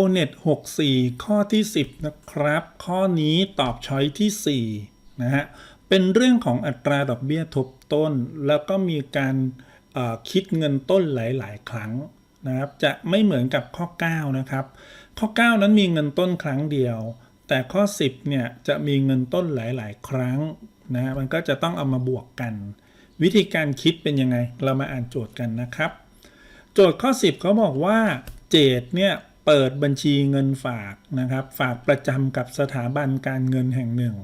ONET 64 ข้อที่ 10 นะครับ ข้อนี้ตอบช้อยที่ 4 นะฮะ เป็นเรื่องของอัตราดอกเบี้ยทบต้น แล้วก็มีการคิดเงินต้นหลาย ๆ ครั้งนะครับ จะไม่เหมือนกับข้อ 9 นะครับ ข้อ 9 นั้นมีเงินต้นครั้งเดียว แต่ข้อ 10 เนี่ยจะมีเงินต้นหลาย ๆ ครั้งนะฮะมันก็จะต้องเอามาบวกกัน วิธีการคิดเป็นยังไง เรามาอ่านโจทย์กันนะครับ โจทย์ข้อ 10เขาบอกว่าเจดเนี่ย เปิดบัญชีเงินฝากนะครับฝากประจำกับสถาบันการเงินแห่งหนึ่ง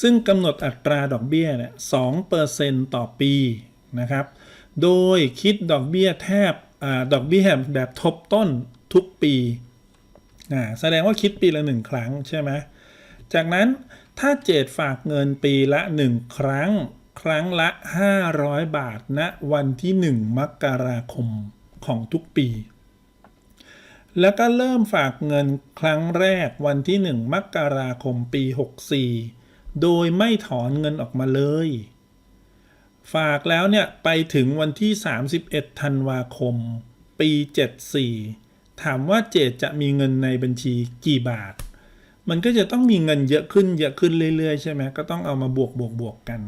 ซึ่งกำหนดอัตราดอกเบี้ยเนี่ยสองเปอร์เซ็นต์ต่อปีนะครับ โดยคิดดอกเบี้ยแทบอดอกเบี้ยแบบทบต้นทุกปีแสดงว่าคิดปีละหนึ่งครั้งใช่ไหมจากนั้นถ้าเจดฝากเงินปีละ 1 ครั้ง ครั้งละ 500 บาทณวันที่ 1 มกราคมของทุกปี แล้วก็เริ่มฝากเงินครั้งแรกวันที่ 1 มกราคมปี 64 โดยไม่ถอนเงินออกมาเลย ฝากแล้วเนี่ยไปถึงวันที่ 31 ธันวาคม ปี 74 ถามว่าเจดจะมีเงินในบัญชีกี่บาท มันก็จะต้องมีเงินเยอะขึ้นเยอะขึ้นเรื่อยๆ ใช่ไหมก็ต้องเอามาบวกบวกบวกกัน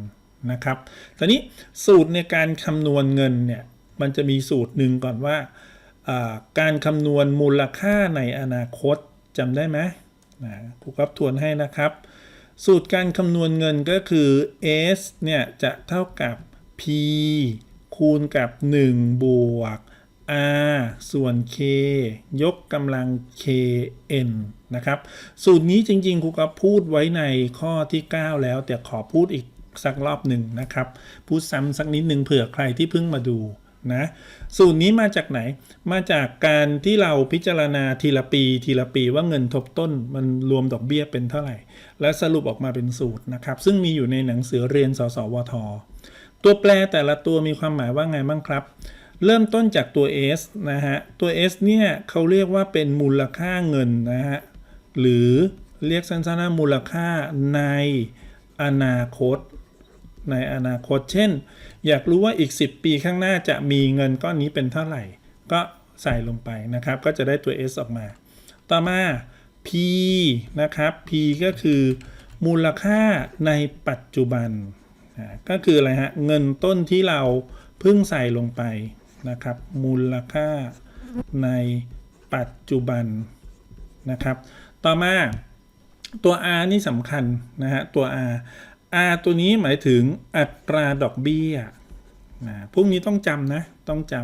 นะครับทีนี้สูตรในการคำนวณเงินเนี่ยมันจะมีสูตรหนึ่งก่อนว่า การคำนวณมูลค่าในอนาคตจำได้ไหมนะครูครับทวนให้นะครับ สูตรการคำนวณเงินก็คือ s เนี่ยจะเท่ากับ p คูณกับ 1 บวก r ส่วน k ยกกำลัง kn นะครับ สูตรนี้จริงๆครูก็พูดไว้ในข้อที่ 9 แล้ว แต่ขอพูดอีกสักรอบหนึ่งนะครับ พูดซ้ำสักนิดหนึ่งเผื่อใครที่เพิ่งมาดู นะสูตรนี้มาจากไหน มาจากการที่เราพิจารณาทีละปีทีละปีว่าเงินทบต้นมันรวมดอกเบี้ยเป็นเท่าไหร่ และสรุปออกมาเป็นสูตรนะครับ ซึ่งมีอยู่ในหนังสือเรียนสสวท ตัวแปรแต่ละตัวมีความหมายว่าไงบ้างครับ เริ่มต้นจากตัว S นะฮะ ตัว S เนี่ยเขาเรียกว่าเป็นมูลค่าเงินนะฮะ หรือเรียกสั้นๆว่ามูลค่าในอนาคต ในอนาคต เช่น อยากรู้ว่าอีก 10 ปีข้างหน้าจะมีเงินก้อนนี้เป็นเท่าไหร่ ก็ใส่ลงไปนะครับ ก็จะได้ตัว S ออกมา ต่อมา P นะครับ P ก็คือมูลค่าในปัจจุบัน ก็คืออะไรฮะ เงินต้นที่เราเพิ่งใส่ลงไปนะครับ มูลค่าในปัจจุบันนะครับ ต่อมาตัว R นี่สำคัญนะฮะ ตัว R R ตัวนี้หมายถึงอัตราดอกเบี้ยนะพวกนี้ต้องจำนะ ต้องจ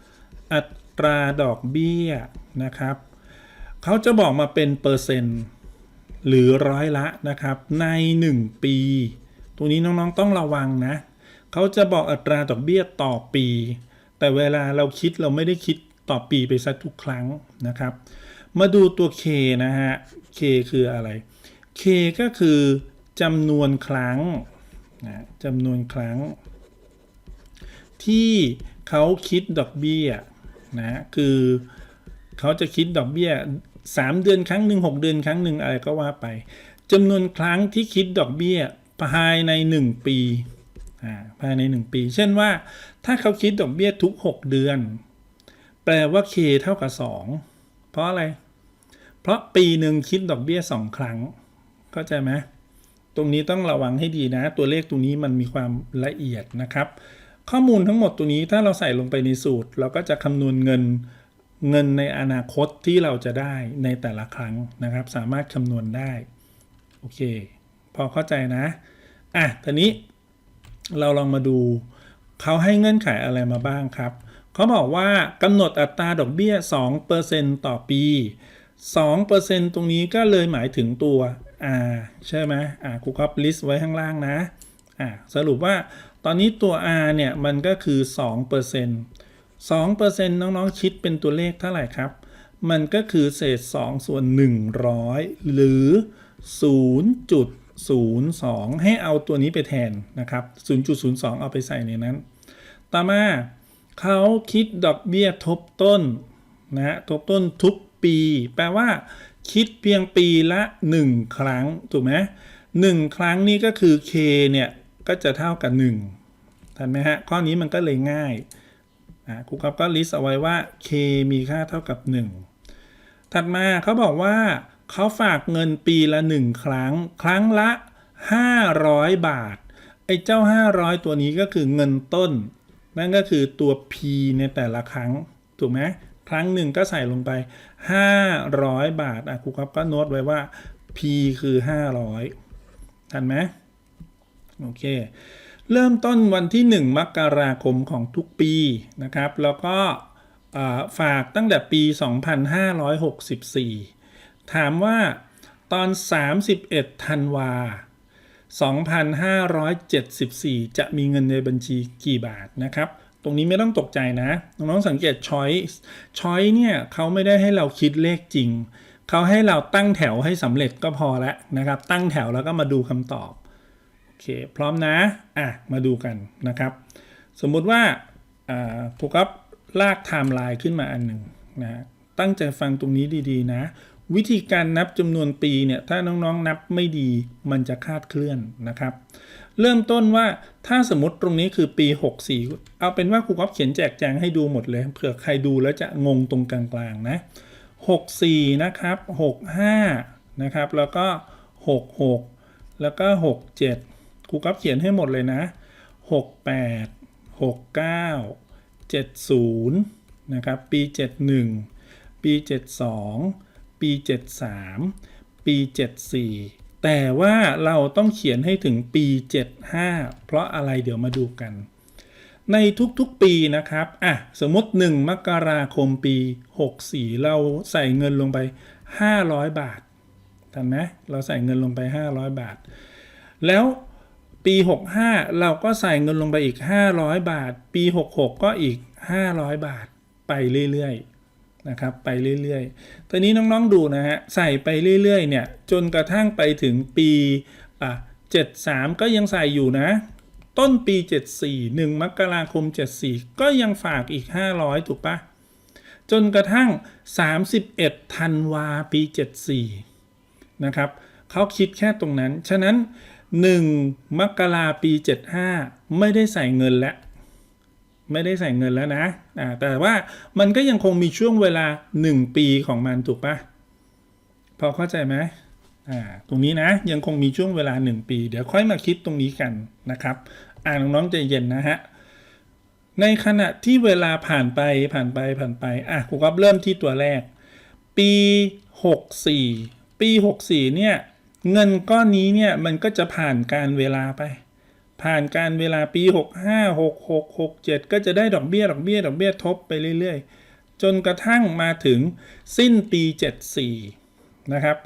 ำอัตราดอกเบี้ยนะครับ เขาจะบอกมาเป็นเปอร์เซ็นต์ หรือร้อยละนะครับ ใน 1 ปีตรงนี้น้องๆต้องระวังนะ เขาจะบอกอัตราดอกเบี้ยต่อปี แต่เวลาเราคิดเราไม่ได้คิดต่อปีไปซะทุกครั้งนะครับ มาดูตัว K นะฮะ K คืออะไร K ก็คือ จำนวนครั้งนะจำนวนครั้ง ที่เขาคิดดอกเบี้ยนะคือเขาจะคิดดอกเบี้ย 3 เดือนครั้งหนึ่ง6เดือนครั้งหนึ่งอะไรก็ว่าไปจำนวนครั้งที่คิดดอกเบี้ยภายใน 1 ปีภายใน 1 ปี เช่นว่า ถ้าเขาคิดดอกเบี้ยทุก 6 เดือน แปลว่า K เท่ากับ 2 เพราะอะไร เพราะปีหนึ่งคิดดอกเบี้ย 2 ครั้ง เข้าใจไหม ตรงนี้ต้องระวังให้ดีนะ ตัวเลขตรงนี้มันมีความละเอียดนะครับ ข้อมูลทั้งหมดตัวนี้ถ้าเราใส่ลงไปในสูตร เราก็จะคำนวณเงินเงินในอนาคตที่เราจะได้ในแต่ละครั้งนะครับ สามารถคำนวณได้ โอเค พอเข้าใจนะ อะทีนี้เราลองมาดูเขาให้เงื่อนไขอะไรมาบ้างครับ เขาบอกว่ากำหนดอัตราดอกเบี้ย 2%ต่อปี 2%ตรงนี้ก็เลยหมายถึงตัว R ใช่ไหมอ่าครูครับลิสต์ไว้ข้างล่างนะอ่าสรุปว่าตอนนี้ตัว R เนี่ยมันก็คือ 2% 2%น้องๆ คิดเป็นตัวเลขเท่าไหร่ครับ มันก็คือเศษ 2 ส่วน 100 หรือ 0.02 ให้เอาตัวนี้ไปแทนนะครับ 0.02 เอาไปใส่ในนั้น ต่อมาเขาคิดดอกเบี้ยทบต้นนะฮะทบต้นทุกปี แปลว่า คิดเพียงปีละ 1 ครั้ง ถูกไหมหนึ่งครั้งนี้ก็คือ k เนี่ย ก็จะเท่ากับ1ทันไหมฮะ ข้อนี้มันก็เลยง่ายอ่าครูครับก็ลิสต์เอาไว้ว่า k มีค่าเท่ากับ 1 ถัดมาเขาบอกว่าเขาฝากเงินปีละหนึ่งครั้ง ครั้งละ 500 บาท ไอ้เจ้า 500 ตัวนี้ก็คือเงินต้น นั่นก็คือตัว P ในแต่ละครั้ง ถูกไหม ครั้งหนึ่งก็ใส่ลงไป 500 บาทอะครูครับก็โน้ตไว้ว่า P คือ 500 ทันไหมโอเค เริ่มต้นวันที่ 1 มกราคมของทุกปีนะครับ แล้วก็ฝากตั้งแต่ปี 2564 ถามว่าตอน 31 ธันวา 2,574 จะมีเงินในบัญชีกี่บาทนะครับ ตรงนี้ไม่ต้องตกใจนะ น้องๆสังเกตช้อยช้อยเนี่ยเขาไม่ได้ให้เราคิดเลขจริง เขาให้เราตั้งแถวให้สำเร็จก็พอแล้วนะครับ ตั้งแถวแล้วก็มาดูคำตอบ โอเค พร้อมนะ อะ มาดูกันนะครับ สมมุติว่าครูครับลากไทม์ไลน์ขึ้นมาอันหนึ่งนะ ตั้งใจฟังตรงนี้ดีๆนะ วิธีการนับจำนวนปีเนี่ยถ้าน้องๆนับไม่ดีมันจะคาดเคลื่อนนะครับ เริ่มต้นว่าถ้าสมมติตรงนี้คือปี 64 เอาเป็นว่าครูก๊อฟเขียนแจกแจงให้ดูหมดเลยเผื่อใครดูแล้วจะงงตรงกลางๆนะ 64 นะครับ 65 นะครับ แล้วก็ 66 แล้วก็ 67ครูก๊อฟเขียนให้หมดเลยนะ 68 69 70 นะครับ ปี 71 ปี 72 ปี 73 ปี 74 แต่ว่าเราต้องเขียนให้ถึงปี 75 เพราะอะไรเดี๋ยวมาดูกัน ในทุกๆปีนะครับ อะ สมมติ 1 มกราคมปี 64 เราใส่เงินลงไป 500 บาททันไหมเราใส่เงินลงไป 500 บาท แล้วปี 65 เราก็ใส่เงินลงไปอีก 500 บาท ปี 66 ก็อีก 500 บาท ไปเรื่อย ๆ นะครับไปเรื่อยๆ ตอนนี้น้องๆดูนะฮะใส่ไปเรื่อยๆเนี่ยจนกระทั่งไปถึงปีอะ73 ก็ยังใส่อยู่นะ ต้นปี 74 1มกราคม 74 ก็ยังฝากอีก 500 ถูกปะจนกระทั่ง 31ธันวาปี 74 นะครับเขาคิดแค่ตรงนั้น ฉะนั้น 1 มกราปี 75 ไม่ได้ใส่เงินแล้ว ไม่ได้ใส่เงินแล้วนะอ่าแต่ว่ามันก็ยังคงมีช่วงเวลา 1 ปีของมันถูกปะพอเข้าใจไหมอ่าตรงนี้นะยังคงมีช่วงเวลา 1 ปี เดี๋ยวค่อยมาคิดตรงนี้กันนะครับ อ่าน้องๆใจเย็นนะฮะในขณะที่เวลาผ่านไปผ่านไปผ่านไปอะครูก็เริ่มที่ตัวแรก ปี 64 ปี 64เนี่ยเงินก้อนนี้เนี่ยมันก็จะผ่านการเวลาไป ผ่านการเวลาปี 65 66 67 ก็จะได้ดอกเบี้ยดอกเบี้ยดอกเบี้ยทบไปเรื่อยๆ จนกระทั่งมาถึงสิ้นปี 74 นะครับ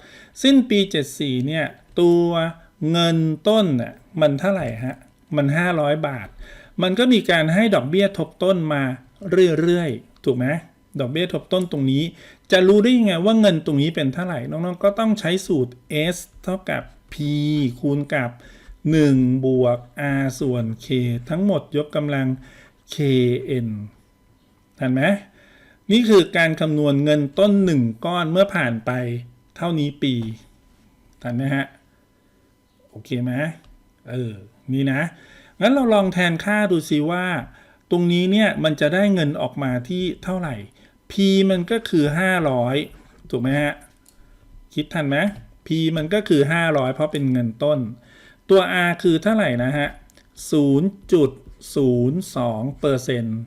สิ้นปี 74 เนี่ย ตัวเงินต้นน่ะมันเท่าไหร่ฮะ มัน 500 บาท มันก็มีการให้ดอกเบี้ยทบต้นมาเรื่อยๆ ถูกไหมดอกเบี้ยทบต้นตรงนี้ จะรู้ได้ยังไงว่าเงินตรงนี้เป็นเท่าไหร่ น้องๆ ก็ต้องใช้สูตร s เท่ากับ p คูณกับ 1 บวก r ส่วน k ทั้งหมดยกกำลัง kn ทันไหมนี่คือการคำนวณเงินต้น 1 ก้อนเมื่อผ่านไปเท่านี้ปีทันไหมฮะ โอเคไหมเออ นี่นะ งั้นเราลองแทนค่าดูซิว่า ตรงนี้เนี่ยมันจะได้เงินออกมาที่เท่าไหร่ P มันก็คือ 500 ถูกไหมฮะ คิดทันไหม P มันก็คือ 500 เพราะเป็นเงินต้น ตัว R คือเท่าไหร่นะฮะ0.02เปอร์เซ็นต์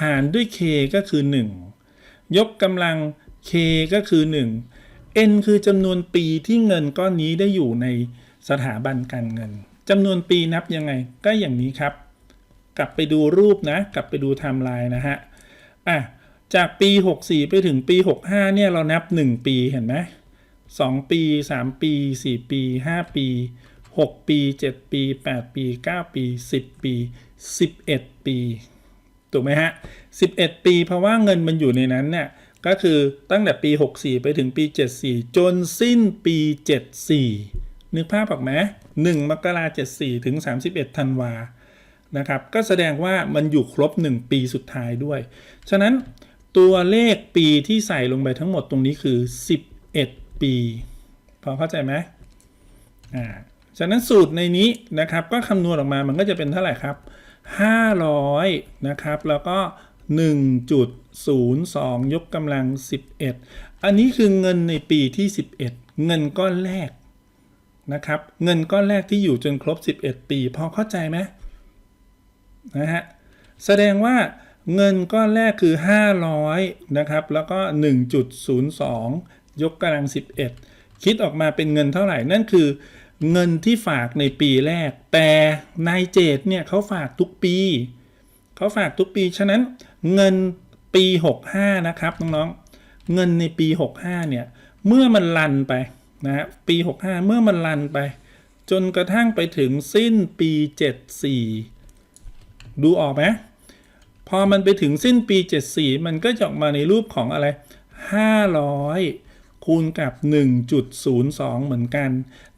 หารด้วย K ก็คือ 1 ยกกำลัง K ก็คือ 1 N คือจำนวนปีที่เงินก้อนนี้ได้อยู่ในสถาบันการเงินจำนวนปีนับยังไงก็อย่างนี้ครับ กลับไปดูรูปนะ กลับไปดูไทม์ไลน์นะฮะอะจากปี 64 ไปถึงปี 65 เนี่ย เรานับ 1 ปีเห็นไหม2ปี 3 ปี 4 ปี 5 ปี 6 ปี 7 ปี 8 ปี 9 ปี 10 ปี 11 ปีถูกไหมฮะ 11 ปี เพราะว่าเงินมันอยู่ในนั้นเนี่ยก็คือตั้งแต่ปี 64 ไปถึงปี 74 จนสิ้นปี 74 นึกภาพออกไหม1มกรา74 ถึง 31ธันวานะครับ ก็แสดงว่ามันอยู่ครบ 1 ปีสุดท้ายด้วย ฉะนั้นตัวเลขปีที่ใส่ลงไปทั้งหมดตรงนี้คือ 11 ปี พอเข้าใจไหมอ่า ฉะนั้นสูตรในนี้นะครับก็คำนวณออกมามันก็จะเป็นเท่าไหร่ครับ 500 นะครับ แล้วก็ 1.02 ยกกำลัง 11 อันนี้คือเงินในปีที่ 11 เงินก้อนแรกนะครับ เงินก้อนแรกที่อยู่จนครบ 11 ปี พอเข้าใจไหมนะฮะ แสดงว่าเงินก้อนแรกคือ 500 นะครับ แล้วก็ 1.02 ยกกำลัง 11 คิดออกมาเป็นเงินเท่าไหร่ นั่นคือ เงินที่ฝากในปีแรก แต่นายเจดเนี่ยเขาฝากทุกปีเขาฝากทุกปี ฉะนั้นเงินปี 65 นะครับน้องๆเงินในปี 65 เนี่ย เมื่อมันลันไปนะฮะปี 65 เมื่อมันลันไป จนกระทั่งไปถึงสิ้นปี 74 ดูออกไหมพอมันไปถึงสิ้นปี 74 มันก็จะออกมาในรูปของอะไร 500 คูณกับ 1.02 เหมือนกัน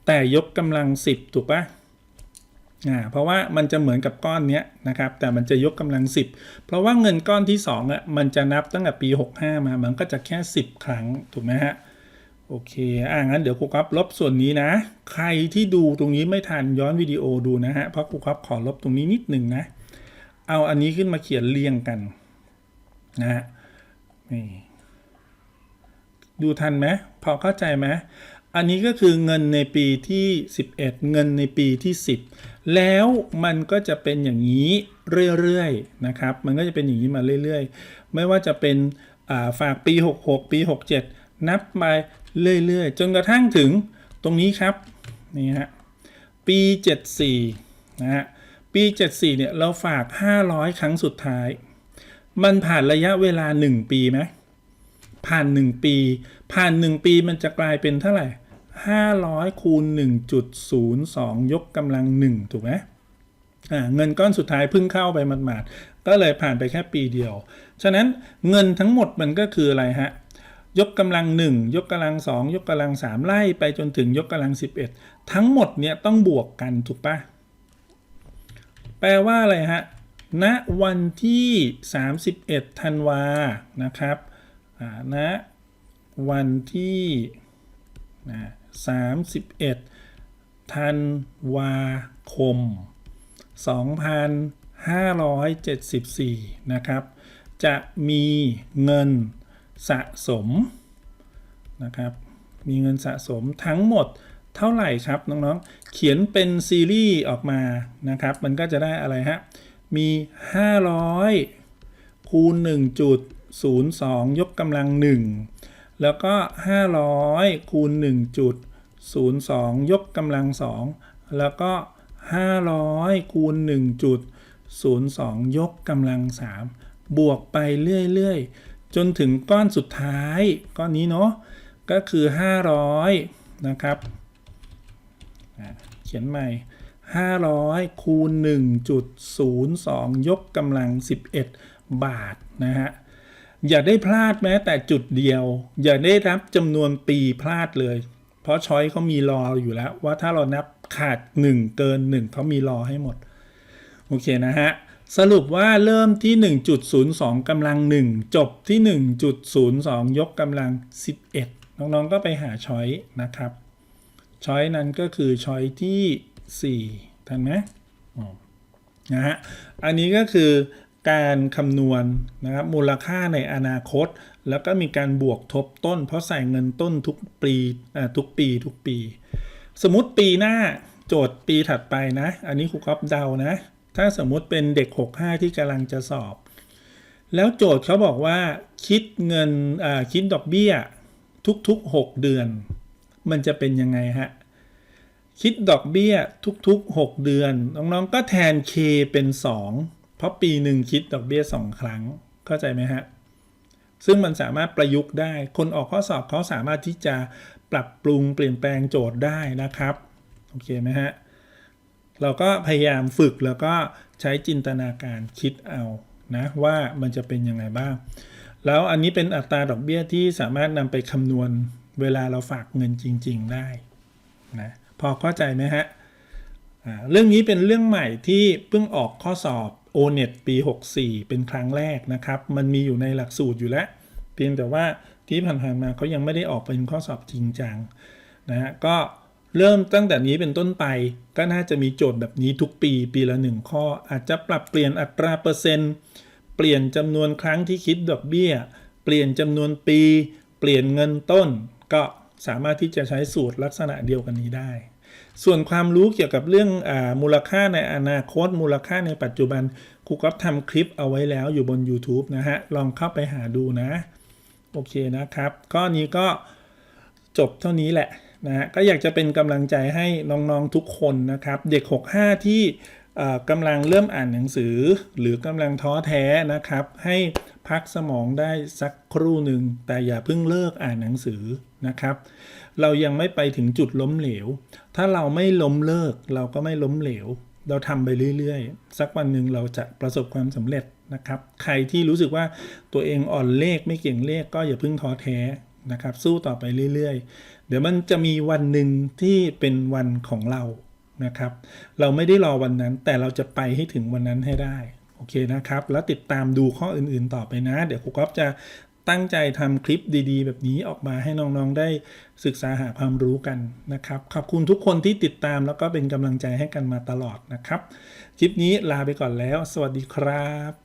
แต่ยกกำลัง 10 ถูกปะอ่าเพราะว่ามันจะเหมือนกับก้อนเนี้ยนะครับ แต่มันจะยกกำลัง 10 เพราะว่าเงินก้อนที่2อะมันจะนับตั้งแต่ปี 65 มา มันก็จะแค่ 10 ครั้งถูกไหมฮะโอเค อ่างั้นเดี๋ยวครูครับลบส่วนนี้นะ ใครที่ดูตรงนี้ไม่ทันย้อนวิดีโอดูนะฮะ เพราะครูครับขอลบตรงนี้นิดหนึ่งนะ เอาอันนี้ขึ้นมาเขียนเรียงกันนะฮะนี่ดูทันไหมพอเข้าใจไหม อันนี้ก็คือเงินในปีที่ 11 เงินในปีที่ 10 แล้วมันก็จะเป็นอย่างนี้เรื่อยๆนะครับ มันก็จะเป็นอย่างนี้มาเรื่อยๆ ไม่ว่าจะเป็นาฝากปี 66 ปี 67 นับไปเรื่อยๆ จนกระทั่งถึงตรงนี้ครับนี่ฮะปี 74 นะฮะปี 74 เนี่ยเราฝาก 500 ครั้งสุดท้าย มันผ่านระยะเวลา 1 ปีไหมผ่าน 1 ปี ผ่าน 1 ปีมันจะกลายเป็นเท่าไหร่ 500 คูณ 1.02 ยกกำลัง 1 ถูกไหมเงินก้อนสุดท้ายเพิ่งเข้าไปหมาดๆก็เลยผ่านไปแค่ปีเดียว ฉะนั้นเงินทั้งหมดมันก็คืออะไรฮะ ยกกำลัง 1 ยกกำลัง 2 ยกกำลัง 3 ไล่ไปจนถึงยกกำลัง 11 ทั้งหมดเนี่ยต้องบวกกันถูกปะแปลว่าอะไรฮะณวันที่ 31 ธันวานะครับอ่าณวันที่นะ 31 ธันวาคม 2574 นะครับ จะมีเงินสะสมนะครับ มีเงินสะสมทั้งหมดเท่าไหร่ครับน้องๆ เขียนเป็นซีรีส์ออกมานะครับ มันก็จะได้อะไรฮะ มี 500 คูณ 1.02 ยกกำลัง 1 แล้วก็ 500 คูณ 1.02 ยกกำลัง 2 แล้วก็ 500 คูณ 1.02 ยกกำลัง 3 บวกไปเรื่อย ๆ จนถึงก้อนสุดท้าย ก้อนนี้เนาะก็คือ 500 นะครับ เขียนใหม่ 500 คูณ 1.02 ยกกำลัง 11 บาท นะฮะ อย่าได้พลาดแม้แต่จุดเดียว อย่าได้รับจำนวนปีพลาดเลย เพราะช้อยเขามีรออยู่แล้ว ว่าถ้าเรานับขาด 1 เกิน 1เขามีรอให้หมด โอเคนะฮะ สรุปว่าเริ่มที่ 1.02กำลัง 1 จบที่ 1.02 ยกกำลัง 11 น้องๆก็ไปหาช้อยนะครับ ช้อยนั้นก็คือช้อยที่ 4 ทันไหมอืมนะฮะ อันนี้ก็คือ การคำนวณนะครับมูลค่าในอนาคต แล้วก็มีการบวกทบต้น เพราะใส่เงินต้นทุกปีอ่าทุกปีทุกปี สมมติปีหน้าโจทย์ปีถัดไปนะ อันนี้ครูก๊อฟเดานะ ถ้าสมมุติเป็นเด็ก 65 ที่กำลังจะสอบ แล้วโจทย์เขาบอกว่าคิดเงินอ่าคิดดอกเบี้ยทุกๆ 6 เดือน มันจะเป็นยังไงฮะคิดดอกเบี้ยทุกๆ 6 เดือน น้องๆ ก็แทน K เป็น 2 เพราะปีหนึ่งคิดดอกเบี้ย2ครั้งเข้าใจไหมฮะ ซึ่งมันสามารถประยุกต์ได้ คนออกข้อสอบเขาสามารถที่จะปรับปรุงเปลี่ยนแปลงโจทย์ได้นะครับโอเคไหมฮะเราก็พยายามฝึกแล้วก็ใช้จินตนาการคิดเอานะว่ามันจะเป็นยังไงบ้าง แล้วอันนี้เป็นอัตราดอกเบี้ยที่สามารถนำไปคำนวณเวลาเราฝากเงินจริง ๆได้นะพอเข้าใจไหมฮะเรื่องนี้เป็นเรื่องใหม่ที่เพิ่งออกข้อสอบ o n e t ปี 64 เป็นครั้งแรกนะครับ มันมีอยู่ในหลักสูตรอยู่แล้ว เพียงแต่ว่าที่ผ่านๆมาเขายังไม่ได้ออกเป็นข้อสอบจริงจังนะฮะก็เริ่มตั้งแต่นี้เป็นต้นไปก็น่าจะมีโจทย์แบบนี้ทุกปีปีละหนึ่งข้อ อาจจะปรับเปลี่ยนอัตราเปอร์เซ็นต์ เปลี่ยนจำนวนครั้งที่คิดดอกเบี้ย เปลี่ยนจำนวนปี เปลี่ยนเงินต้น ก็สามารถที่จะใช้สูตรลักษณะเดียวกันนี้ได้ ส่วนความรู้เกี่ยวกับเรื่องอมูลค่าในอนาคต มูลค่าในปัจจุบันครูก๊อฟทำคลิปเอาไว้แล้วอยู่บน YouTube นะฮะ ลองเข้าไปหาดูนะ โอเคนะครับ ข้อนี้ก็จบเท่านี้แหละนะฮะก็อยากจะเป็นกำลังใจให้น้องๆทุกคนนะครับ เด็ก 65 ที่เอ่กำลังเริ่มอ่านหนังสือ หรือกำลังท้อแท้นะครับ ให้พักสมองได้สักครู่หนึ่งแต่อย่าเพิ่งเลิกอ่านหนังสือ นะครับ เรายังไม่ไปถึงจุดล้มเหลว ถ้าเราไม่ล้มเลิก เราก็ไม่ล้มเหลว เราทำไปเรื่อยๆ สักวันหนึ่งเราจะประสบความสำเร็จนะครับ ใครที่รู้สึกว่าตัวเองอ่อนเลขไม่เก่งเลขก็อย่าเพิ่งท้อแท้นะครับ สู้ต่อไปเรื่อยๆ เดี๋ยวมันจะมีวันหนึ่งที่เป็นวันของเรานะครับ เราไม่ได้รอวันนั้นแต่เราจะไปให้ถึงวันนั้นให้ได้โอเคนะครับ แล้วติดตามดูข้ออื่นๆต่อไปนะ เดี๋ยวครูก๊อฟจะ ตั้งใจทำคลิปดีๆ แบบนี้ออกมาให้น้องๆได้ศึกษาหาความรู้กันนะครับ ขอบคุณทุกคนที่ติดตามแล้วก็เป็นกำลังใจให้กันมาตลอดนะครับ คลิปนี้ลาไปก่อนแล้ว สวัสดีครับ